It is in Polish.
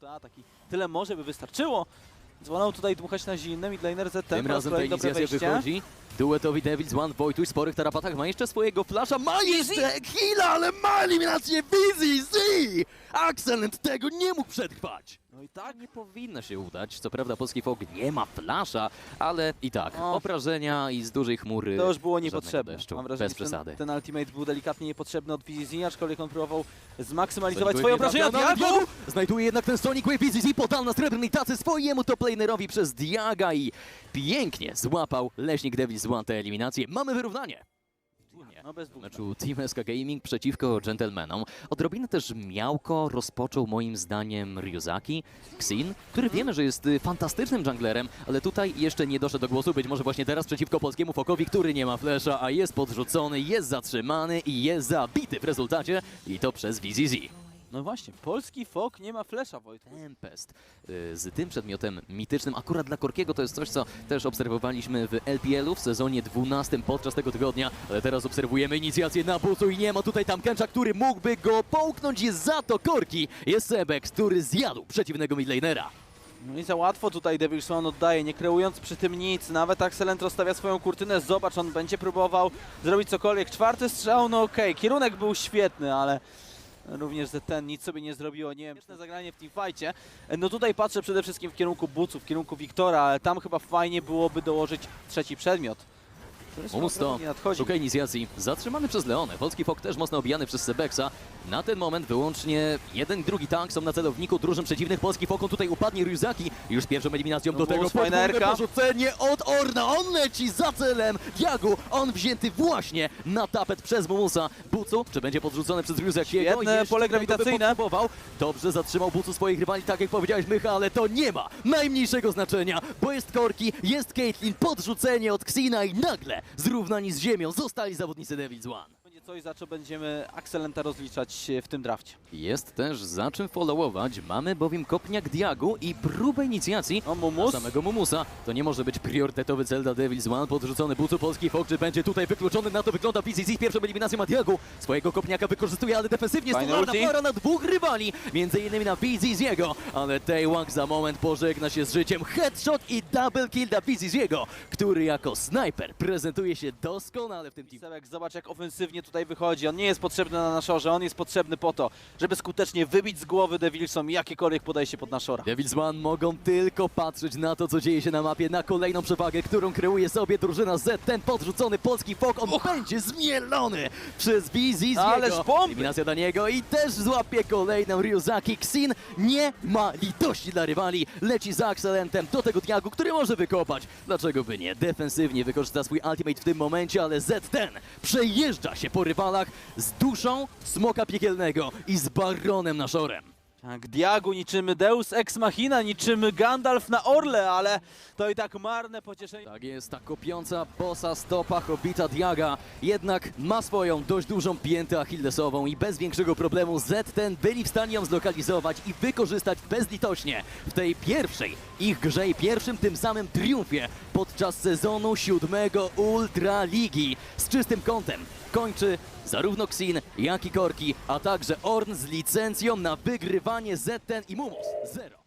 to atak i tyle może by wystarczyło. Dzwonął tutaj dmuchać na zimnym i Laner ZT Tym razem ta inicjacja wychodzi. Duetowi Devils One Wojtuś w sporych tarapatach ma jeszcze swojego flasza. Ma jeszcze Hila, ale ma eliminację Wizzy Z! Excellent tego nie mógł przetrwać. No i tak, Nie powinno się udać. Co prawda polski folk nie ma flasza, ale i tak O. obrażenia i z dużej chmury. to już było żadnego niepotrzebne. Deszczu, Mam wrażenie, bez że przesady. ten, ten ultimate był delikatnie niepotrzebny od VZZ, aczkolwiek on próbował zmaksymalizować swoje obrażenia. Diago! Znajduje jednak ten Sonic Wave VZZ podal na srebrnej tacy swojemu toplanerowi przez Diaga i pięknie złapał Leśnik Devils One tę eliminację. Mamy wyrównanie. No W dwóch. meczu Team SK Gaming przeciwko Gentlemanom. Odrobinę też miałko rozpoczął moim zdaniem Ryuzaki, Xin, który wiemy, że jest y, fantastycznym junglerem, ale tutaj jeszcze nie doszedł do głosu. Być może właśnie teraz przeciwko polskiemu Fokowi, który nie ma flesza, a jest podrzucony, jest zatrzymany i jest zabity w rezultacie i to przez VZZ. No właśnie, polski fok nie ma flesza, Wojtku. Tempest y, z tym przedmiotem mitycznym. Akurat dla Korkiego to jest coś, co też obserwowaliśmy w LPL-u w sezonie 12 podczas tego tygodnia, ale teraz obserwujemy inicjację na bucu i nie ma tutaj Tamkęcza, który mógłby go połknąć. Jest za to Korki. Jest Sebek, który zjadł przeciwnego midlanera. No i za łatwo tutaj Devil's One oddaje, nie kreując przy tym nic. Nawet Axelent rozstawia swoją kurtynę. Zobacz, on będzie próbował zrobić cokolwiek. Czwarty strzał, no okej, kierunek był świetny, ale również że ten nic sobie nie zrobiło. Nie wiem, zagranie w teamfightie. No tutaj patrzę przede wszystkim w kierunku Buców, w kierunku Wiktora, ale tam chyba fajnie byłoby dołożyć trzeci przedmiot. Który swoją Musto drogą nie nadchodzi. szuka inicjacji. Zatrzymany przez Leonę. Polski Fok też mocno obijany przez Sebeksa. Na ten moment wyłącznie jeden i drugi tank są na celowniku drużyn przeciwnych. Polski Fok tutaj upadnie Ryuzaki. Już pierwszą eliminacją No do tego podwójne porzucenie od Orna. On leci za celem. Diagu, on wzięty właśnie na tapet przez Mumusa. Bucu, czy będzie podrzucony przez Ryuzakiego? Jeszcze pole grawitacyjne. Dobrze zatrzymał Bucu swoich rywali, tak jak powiedziałeś Mycha, ale to nie ma najmniejszego znaczenia, bo jest Korki, jest Caitlyn, podrzucenie od Xina i nagle zrównani z ziemią zostali zawodnicy Devils One. Coś, za co będziemy Axelenta rozliczać w tym drafcie. Jest też za czym followować, mamy bowiem kopniak Diagu i próbę inicjacji O, Mumus. samego Mumusa. To nie może być priorytetowy cel dla Devils One, podrzucony bucu polski Fok, czy będzie tutaj wykluczony, na to wygląda PCC, pierwszą eliminacją ma Diagu. Swojego kopniaka wykorzystuje, ale defensywnie stularna para na dwóch rywali, między innymi na PCC'ego, ale Taewang za moment pożegna się z życiem. Headshot i double kill dla PCC'ego, który jako snajper prezentuje się doskonale w tym teamie. Zobacz jak ofensywnie tutaj wychodzi. On nie jest potrzebny na naszorze, on jest potrzebny po to, żeby skutecznie wybić z głowy Devilsom jakiekolwiek podejście pod naszora. Devils One mogą tylko patrzeć na to, co dzieje się na mapie, na kolejną przewagę, którą kreuje sobie drużyna Z. Ten podrzucony polski fok, on będzie zmielony przez BZ Ależ bomby! Eliminacja dla niego i też złapie kolejną Ryuzaki. Xin nie ma litości dla rywali, leci za Axelentem do tego Diagu, który może wykopać. Dlaczego by nie? Defensywnie wykorzysta swój ultimate w tym momencie, ale Z ten przejeżdża się po rywalach z duszą smoka piekielnego i z baronem na szorem. Tak, Diagu niczym Deus Ex Machina, niczym Gandalf na Orle, ale to i tak marne pocieszenie. Tak jest, ta kopiąca bosa stopa Hobita Diaga jednak ma swoją dość dużą piętę achillesową i bez większego problemu Z ten byli w stanie ją zlokalizować i wykorzystać bezlitośnie w tej pierwszej ich grze i pierwszym tym samym triumfie podczas sezonu siódmego Ultra Ligi z czystym kątem. Kończy zarówno Xin, jak i Korki, a także Orn z licencją na wygrywanie Z ten i Mumus. Zero.